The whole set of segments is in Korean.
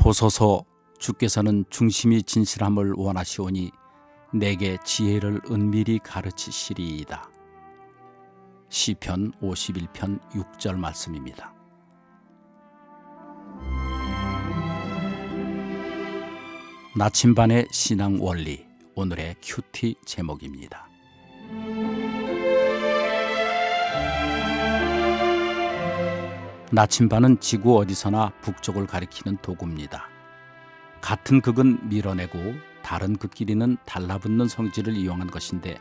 보소서 주께서는 중심이 진실함을 원하시오니 내게 지혜를 은밀히 가르치시리이다. 시편 51편 6절 말씀입니다. 나침반의 신앙 원리 오늘의 큐티 제목입니다. 나침반은 지구 어디서나 북쪽을 가리키는 도구입니다. 같은 극은 밀어내고 다른 극끼리는 달라붙는 성질을 이용한 것인데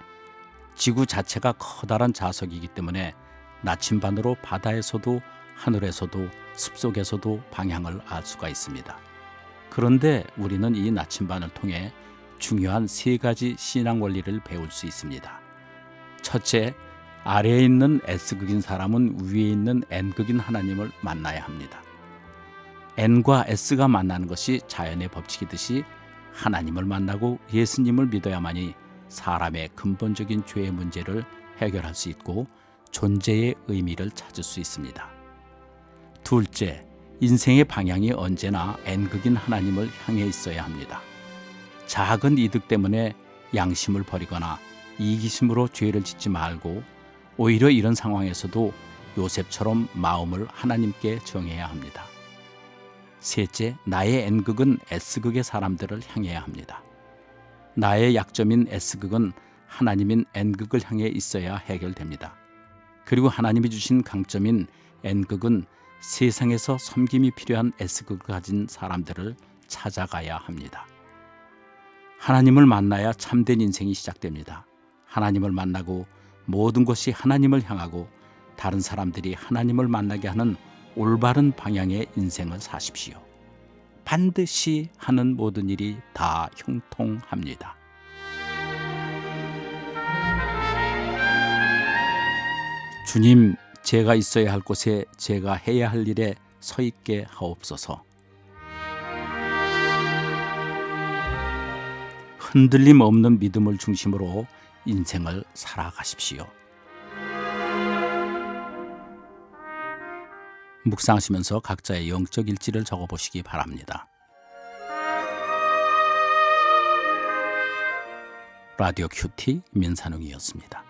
지구 자체가 커다란 자석이기 때문에 나침반으로 바다에서도 하늘에서도 숲속에서도 방향을 알 수가 있습니다. 그런데 우리는 이 나침반을 통해 중요한 세 가지 신앙 원리를 배울 수 있습니다. 첫째, 아래에 있는 S극인 사람은 위에 있는 N극인 하나님을 만나야 합니다. N과 S가 만나는 것이 자연의 법칙이듯이 하나님을 만나고 예수님을 믿어야만이 사람의 근본적인 죄의 문제를 해결할 수 있고 존재의 의미를 찾을 수 있습니다. 둘째, 인생의 방향이 언제나 N극인 하나님을 향해 있어야 합니다. 작은 이득 때문에 양심을 버리거나 이기심으로 죄를 짓지 말고 오히려 이런 상황에서도 요셉처럼 마음을 하나님께 정해야 합니다. 셋째, 나의 N극은 S극의 사람들을 향해야 합니다. 나의 약점인 S극은 하나님인 N극을 향해 있어야 해결됩니다. 그리고 하나님이 주신 강점인 N극은 세상에서 섬김이 필요한 S극을 가진 사람들을 찾아가야 합니다. 하나님을 만나야 참된 인생이 시작됩니다. 하나님을 만나고 모든 것이 하나님을 향하고 다른 사람들이 하나님을 만나게 하는 올바른 방향의 인생을 사십시오. 반드시 하는 모든 일이 다 형통합니다. 주님, 제가 있어야 할 곳에 제가 해야 할 일에 서 있게 하옵소서. 흔들림 없는 믿음을 중심으로 인생을 살아가십시오. 묵상하시면서 각자의 영적 일지를 적어 보시기 바랍니다. 라디오 큐티 민산웅이었습니다.